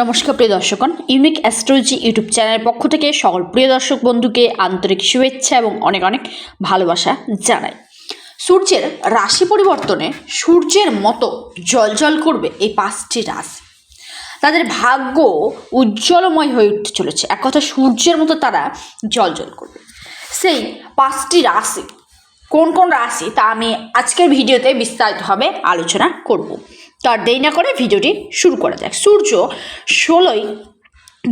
নমস্কার প্রিয় দর্শকগণ unique astrology YouTube চ্যানেলের পক্ষ থেকে সকল প্রিয় দর্শক বন্ধুকে আন্তরিক শুভেচ্ছা এবং অনেক অনেক ভালোবাসা জানাই। সূর্যের রাশি পরিবর্তনে সূর্যের মতো জলজল করবে এই পাঁচটি রাশি। তাদের ভাগ্য উজ্জ্বলময় হয়ে উঠতে চলেছে। এক কথা, সূর্যের মতো তারা জলজল করবে। সেই পাঁচটি রাশি, কোন কোন রাশি তা আমি আজকের ভিডিওতে বিস্তারিতভাবে আলোচনা করব। তো আর দেরি না করে ভিডিওটি শুরু করা যাক। সূর্য ষোলোই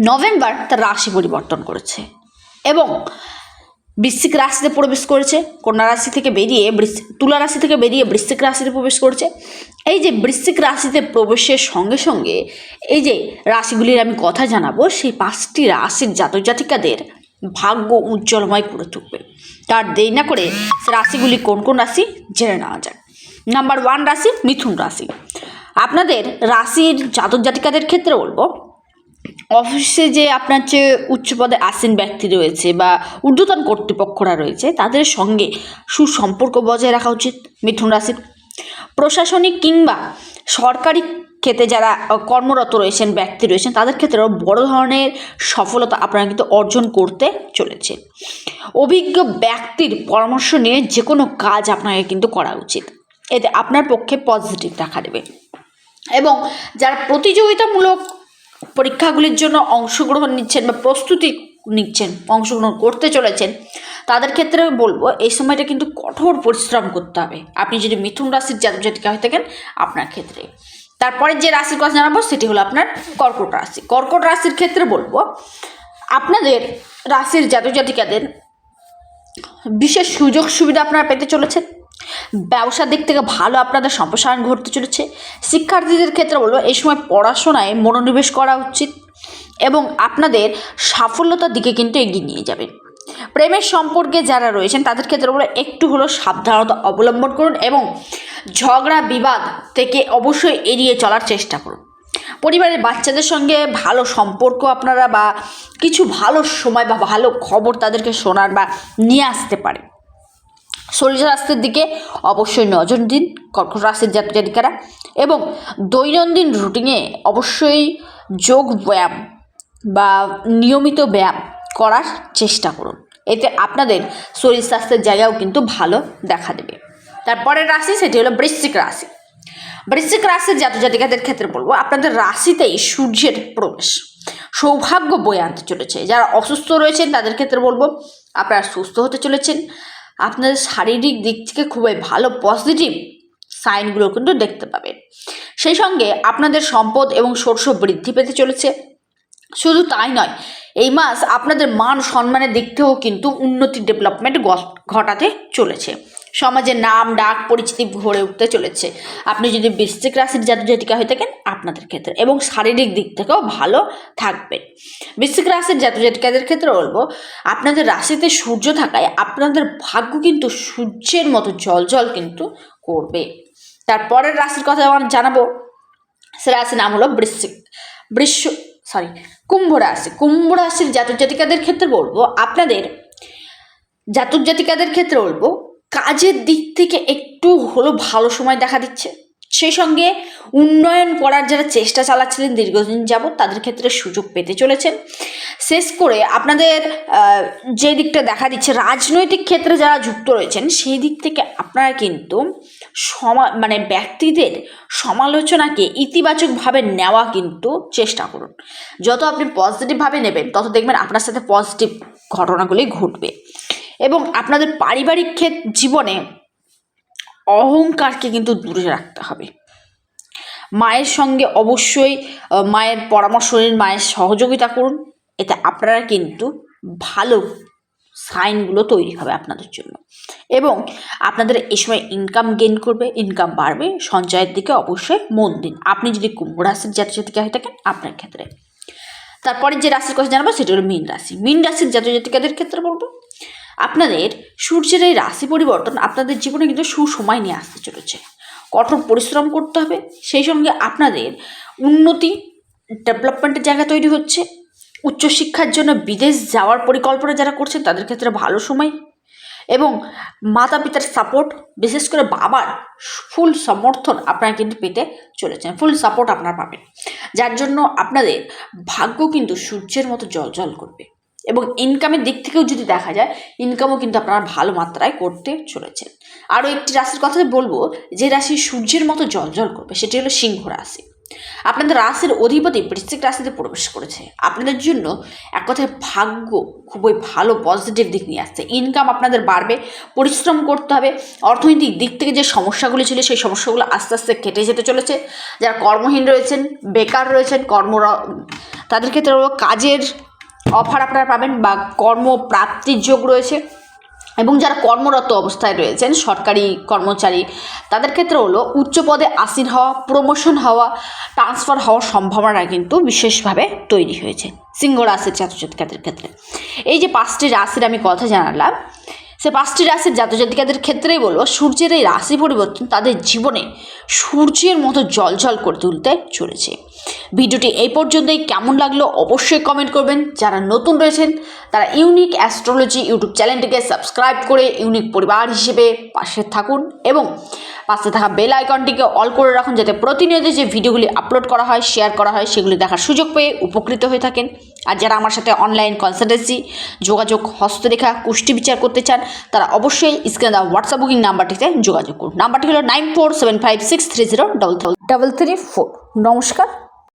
নভেম্বর তার রাশি পরিবর্তন করেছে এবং বৃশ্চিক রাশিতে প্রবেশ করেছে, কন্যা রাশি থেকে বেরিয়ে তুলা রাশি থেকে বেরিয়ে বৃশ্চিক রাশিতে প্রবেশ করেছে। এই যে বৃশ্চিক রাশিতে প্রবেশের সঙ্গে সঙ্গে এই যে রাশিগুলির আমি কথা জানাব, সেই পাঁচটি রাশির জাতক জাতিকাদের ভাগ্য উজ্জ্বলময় করে তুলবে। তার দেরি না করে রাশিগুলি কোন কোন রাশি জেনে নেওয়া যায় নাম্বার ওয়ান রাশি মিথুন রাশি। আপনাদের রাশির জাতক জাতিকাদের ক্ষেত্রে বলব, অফিসে যে আপনার যে উচ্চ পদে আসীন ব্যক্তি রয়েছে বা ঊর্ধ্বতন কর্তৃপক্ষরা রয়েছে, তাদের সঙ্গে সুসম্পর্ক বজায় রাখা উচিত মিথুন রাশির। প্রশাসনিক কিংবা সরকারি ক্ষেত্রে যারা কর্মরত রয়েছেন, ব্যক্তি রয়েছেন, তাদের ক্ষেত্রেও বড় ধরনের সফলতা আপনারা কিন্তু অর্জন করতে চলেছে। অভিজ্ঞ ব্যক্তির পরামর্শ নিয়ে যে কোনো কাজ আপনাকে কিন্তু করা উচিত। এতে আপনার পক্ষে পজিটিভ দেখা দেবে। এবং যারা প্রতিযোগিতামূলক পরীক্ষাগুলির জন্য অংশগ্রহণ নিচ্ছেন বা প্রস্তুতি নিচ্ছেন, অংশগ্রহণ করতে চলেছেন, তাদের ক্ষেত্রে আমি বলব, এই সময়টা কিন্তু কঠোর পরিশ্রম করতে হবে। আপনি যদি মিথুন রাশির জাতক জাতিকা হয়ে থাকেন, আপনার ক্ষেত্রে। তারপরে যে রাশির কথা জানাব, সেটি হলো আপনার কর্কট রাশি। কর্কট রাশির ক্ষেত্রে বলব, আপনাদের রাশির জাতক জাতিকাদের বিশেষ সুযোগ সুবিধা আপনারা পেতে চলেছেন। ব্যবসার দিক থেকে ভালো আপনাদের সম্প্রসারণ ঘটতে চলেছে। শিক্ষার্থীদের ক্ষেত্রে বলব, এই সময় পড়াশোনায় মনোনিবেশ করা উচিত এবং আপনাদের সাফল্যতার দিকে কিন্তু এগিয়ে নিয়ে যাবেন প্রেমের সম্পর্কে যারা রয়েছেন, তাদের ক্ষেত্রে বলব, একটু হলো সাবধানতা অবলম্বন করুন এবং ঝগড়া বিবাদ থেকে অবশ্যই এড়িয়ে চলার চেষ্টা করুন। পরিবারের বাচ্চাদের সঙ্গে ভালো সম্পর্ক আপনারা বা কিছু ভালো সময় বা ভালো খবর তাদেরকে শোনার বা নিয়ে আসতে পারে। শরীর স্বাস্থ্যের দিকে অবশ্যই নজর দিন, কর্কট রাশির জাতক জাতিকারা এবং দৈনন্দিন রুটিনে অবশ্যই যোগ ব্যায়াম বা নিয়মিত ব্যায়াম করার চেষ্টা করুন। এতে আপনাদের শরীর স্বাস্থ্যের জায়গাও কিন্তু ভালো দেখা দেবে। তারপরের রাশি সেটি হলো বৃশ্চিক রাশি। বৃশ্চিক রাশির জাতক জাতিকাদের ক্ষেত্রে বলব, আপনাদের রাশিতেই সূর্যের প্রবেশ সৌভাগ্য বয়ে আনতে চলেছে। যারা অসুস্থ রয়েছেন তাদের ক্ষেত্রে বলব, আপনারা সুস্থ হতে চলেছেন। আপনাদের শারীরিক দিক থেকে খুবই ভালো পজিটিভ সাইনগুলো কিন্তু দেখতে পাবেন। সেই সঙ্গে আপনাদের সম্পদ এবং শস্য বৃদ্ধি পেতে চলেছে। শুধু তাই নয়, এই মাস আপনাদের মান সম্মানের দিক থেকেও কিন্তু উন্নতি ডেভেলপমেন্ট ঘটাতে চলেছে। সমাজে নাম, ডাক, পরিচিতি ভরে উঠতে চলেছে। আপনি যদি বৃশ্চিক রাশির জাতক জাতিকা হয়ে থাকেন, আপনাদের ক্ষেত্রে এবং শারীরিক দিক থেকেও ভালো থাকবেন বৃশ্চিক রাশির জাতক জাতিকাদের ক্ষেত্রে বলব, আপনাদের রাশিতে সূর্য থাকায় আপনাদের ভাগ্য কিন্তু সূর্যের মতো জল জল কিন্তু করবে। তারপরের রাশির কথা আমার জানাব, সে রাশির নাম হলো বৃশ্চিক বৃশ্ব সরি কুম্ভ রাশি। কুম্ভ রাশির জাতক জাতিকাদের ক্ষেত্রে বলব, আপনাদের জাতক জাতিকাদের ক্ষেত্রে বলব কাজের দিক থেকে একটু হলো ভালো সময় দেখা দিচ্ছে। সেই সঙ্গে উন্নয়ন করার যারা চেষ্টা চালাচ্ছিলেন দীর্ঘদিন যাবৎ, তাদের ক্ষেত্রে সুযোগ পেতে চলেছেন শেষ করে আপনাদের যে দিকটা দেখা দিচ্ছে, রাজনৈতিক ক্ষেত্রে যারা যুক্ত রয়েছেন, সেই দিক থেকে আপনারা কিন্তু সমা মানে ব্যক্তিদের সমালোচনাকে ইতিবাচকভাবে নেওয়া কিন্তু চেষ্টা করুন। যত আপনি পজিটিভভাবে নেবেন, তত দেখবেন আপনার সাথে পজিটিভ ঘটনাগুলি ঘটবে। এবং আপনাদের পারিবারিক জীবনে অহংকারকে কিন্তু দূরে রাখতে হবে। মায়ের সঙ্গে অবশ্যই মায়ের পরামর্শ নিন, মায়ের সহযোগিতা করুন। এতে আপনারা কিন্তু ভালো সাইনগুলো তৈরি হবে আপনাদের জন্য। এবং আপনাদের এই সময় ইনকাম গেইন করবে ইনকাম বাড়বে, সঞ্চয়ের দিকে অবশ্যই মন দিন। আপনি যদি কুম্ভ রাশির জাতক জাতিকা হয়ে থাকেন, আপনার ক্ষেত্রে। তারপরে যে রাশির কথা জানাব, সেটা হলো মীন রাশি। মীন রাশির জাতক জাতিকাদের ক্ষেত্রে বলব আপনাদের সূর্যের এই রাশি পরিবর্তন আপনাদের জীবনে কিন্তু সুসময় নিয়ে আসতে চলেছে। কঠোর পরিশ্রম করতে হবে, সেই সঙ্গে আপনাদের উন্নতি ডেভেলপমেন্টের জায়গা তৈরি হচ্ছে। উচ্চশিক্ষার জন্য বিদেশ যাওয়ার পরিকল্পনা যারা করছেন, তাদের ক্ষেত্রে ভালো সময় এবং মাতা পিতার সাপোর্ট বিশেষ করে বাবার ফুল সমর্থন আপনারা কিন্তু পেতে চলেছেন ফুল সাপোর্ট আপনারা পাবেন। যার জন্য আপনাদের ভাগ্য কিন্তু সূর্যের মতো জল জল করবে। এবং ইনকামের দিক থেকেও যদি দেখা যায় ইনকামও কিন্তু আপনারা ভালো মাত্রায় করতে চলেছেন। আরও একটি রাশির কথা বলব, যে রাশি সূর্যের মতো জল জল করবে, সেটি হলো সিংহ রাশি। আপনাদের রাশির অধিপতি বৃশ্চিক রাশিতে প্রবেশ করেছে। আপনাদের জন্য এক কথায় ভাগ্য খুবই ভালো পজিটিভ দিক নিয়ে আসছে। ইনকাম আপনাদের বাড়বে, পরিশ্রম করতে হবে। অর্থনৈতিক দিক থেকে যে সমস্যাগুলি ছিল, সেই সমস্যাগুলো আস্তে আস্তে কেটে যেতে চলেছে। যারা কর্মহীন রয়েছেন, বেকার রয়েছেন কর্ম তাদের ক্ষেত্রে কাজের অফার আপনারা পাবেন বা কর্মপ্রাপ্তির যোগ রয়েছে। এবং যারা কর্মরত অবস্থায় রয়েছেন, সরকারি কর্মচারী, তাদের ক্ষেত্রে হলো উচ্চ পদে আসীন হওয়া প্রমোশন হওয়া ট্রান্সফার হওয়ার সম্ভাবনা কিন্তু বিশেষভাবে তৈরি হয়েছে সিংহ রাশির ছাত্রছাত্রীদের ক্ষেত্রে। এই যে পাঁচটি রাশির আমি কথা জানালাম, সে পাঁচটি রাশির জাতজাতিকাদের ক্ষেত্রেই বলব, সূর্যের এই রাশি পরিবর্তন তাদের জীবনে সূর্যের মতো জলজল করে তুলতে চলেছে। ভিডিওটি এই পর্যন্তই। কেমন লাগল অবশ্যই কমেন্ট করবেন। যারা নতুন রয়েছেন, তারা ইউনিক অ্যাস্ট্রোলজি ইউটিউব চ্যানেলটিকে সাবস্ক্রাইব করে ইউনিক পরিবার হিসেবে পাশে থাকুন এবং পাশে থাকা বেল আইকনটিকে অল করে রাখুন যাতে প্রতিনিয়ত যে ভিডিওগুলি আপলোড করা হয় শেয়ার করা হয়, সেগুলি দেখার সুযোগ পেয়ে উপকৃত হয়ে থাকেন। আর যারা আমার সাথে অনলাইন কনসালটেন্সি যোগাযোগ হস্তরেখা, কুষ্টি বিচার করতে চান, তারা অবশ্যই স্ক্রিনে দেওয়া হোয়াটসঅ্যাপ বুকিং নাম্বারটিতে যোগাযোগ করুন। নাম্বারটি হলো nine four seven five six three zero double double three four নমস্কার।